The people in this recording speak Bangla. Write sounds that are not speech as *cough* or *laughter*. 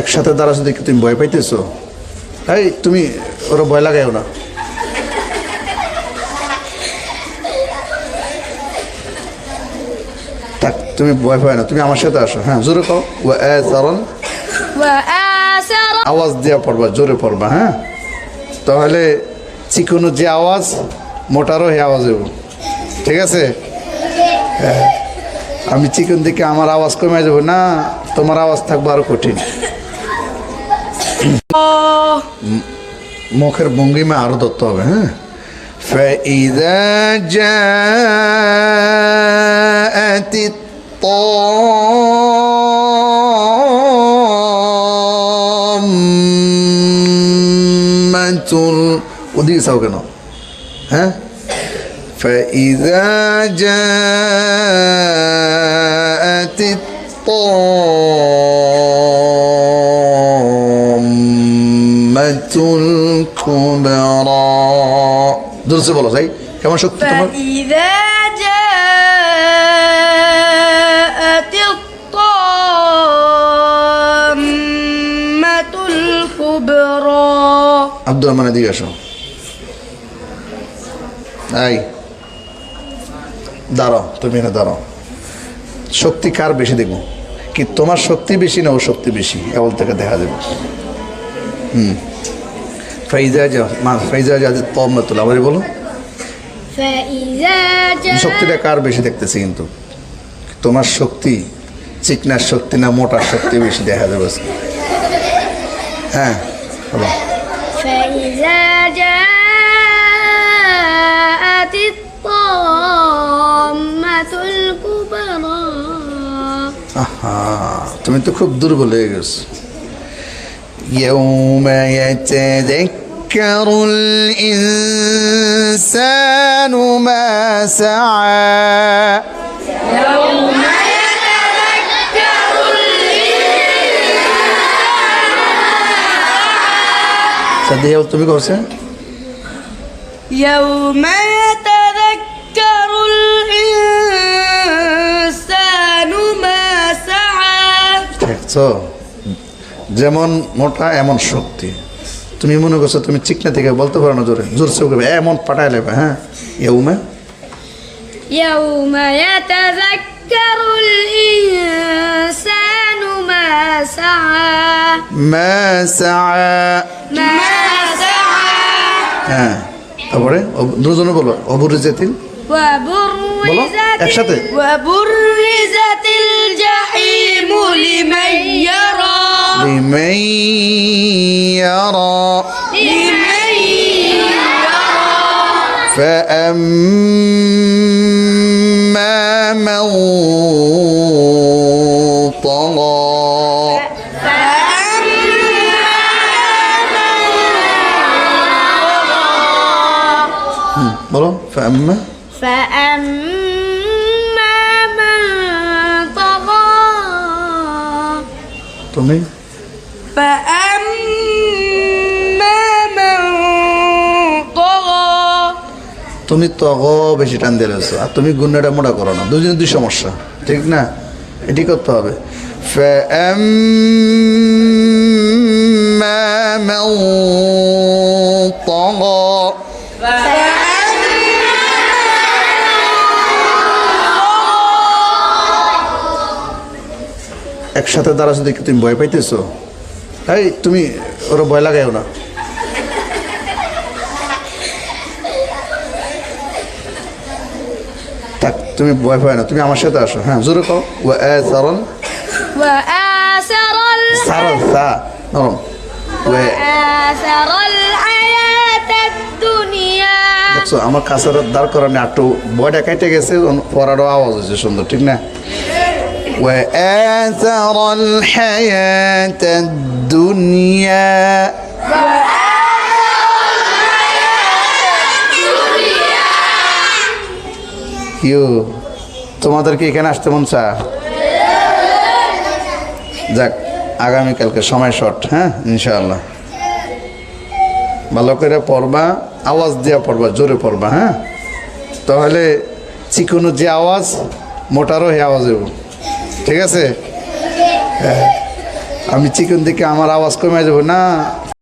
একসাথে দ্বারা যদি তুমি ভয় পাইতেছো? এই তুমি ওরা ভয় লাগাইও না। তুমি ভয় পাই না তুমি আমার সাথে আসো। হ্যাঁ জোরে কও। আওয়াজ দেওয়া পড়বা জোরে পড়বা হ্যাঁ? তাহলে চিকুনো যে আওয়াজ মোটারও হে আওয়াজ হইব। ঠিক আছে? হ্যাঁ। আমি চিকুন দিকে আমার আওয়াজ কমে যাব না তোমার আওয়াজ থাকব আরও কঠিন। *coughs* মুখের ভঙ্গিমা আরো ধরতে হবে হ্যাঁ فإذا جاءت الطامة ওদিকে চাও কেন হ্যাঁ فإذا جاءت الكبرى দূরসে বলো তাই কেমন শক্তি তোমার فإذا جاءت الطامة الكبرى আব্দুর রহমান এদিকে আসো এই দাঁড়াও তুমি এখানে দাঁড়াও শক্তি কার বেশি দেখবো কি তোমার শক্তি বেশি না ও শক্তি বেশি এমন থেকে দেখা যাবে হুম ফাইজা যা মা ফাইজা যা তমতুল আবার বলো فإذا শক্তিটা কার বেশি দেখতেছি কিন্তু তোমার শক্তি চিকনার শক্তি না মোটার শক্তি বেশি দেখা যাবে আজকে। হ্যাঁ বলো فإذا جاءت الطامة الكبرى আহা তুমি তো খুব দুর্বল হয়ে গেছো يوم يتذكر الإنسان ما سعى সাদিয়া তুমি করছে يوم يتذكر الإنسان ما سعى দেখছো যেমন মোটা এমন শক্তি তুমি মনে করছো তুমি চিকনা থেকে বলতে পারো না জোরে জোর চোখে এমন পাঠায় লেবে হ্যাঁ ইউমে يوم يتذكر الإنسان ما سعى মা সাআ ما سعى হ্যাঁ তারপরে অব- দুজনে বলো অবরুজাতিল وبرزت একসাথে। وبرزت الجحيم لمن يرى লিমান فأما من طغى مرة فأما فأما من طغى طغى فأما তুমি তগ বেশি টান দিয়েছ আর তুমি গুণটা মোটা করো না দুজনে দুই সমস্যা, ঠিক না? এটি করতে হবে। একসাথে দ্বারা যদি তুমি ভয় পাইতেছো? তাই তুমি ওরা ভয় লাগাইও না। তুমি ভয় পাই না তুমি আমার সাথে আসো হ্যাঁ জোরে কও ও এ সরল وآثر সারল সা নরম ও এ- آثر الحياة الدنيا দেখছো আমার কাছে দাঁড় করানি একটু বয়টা কেটে গেছে পড়ারও আওয়াজ হয়েছে সুন্দর ঠিক না وآثر الحياة الدنيا ইউ তোমাদের কি এখানে আসতে মন চা যাক, আগামীকালকে সময় শর্ট হ্যাঁ? ইনশাআল্লাহ। ভালো করে পড়বা, আওয়াজ দেওয়া পড়বা, জোরে পড়বা হ্যাঁ? তাহলে চিকনো যে আওয়াজ, মোটারও হে আওয়াজ হইব। ঠিক আছে? হ্যাঁ। আমি চিকন দিকে আমার আওয়াজ কমে যাব, না?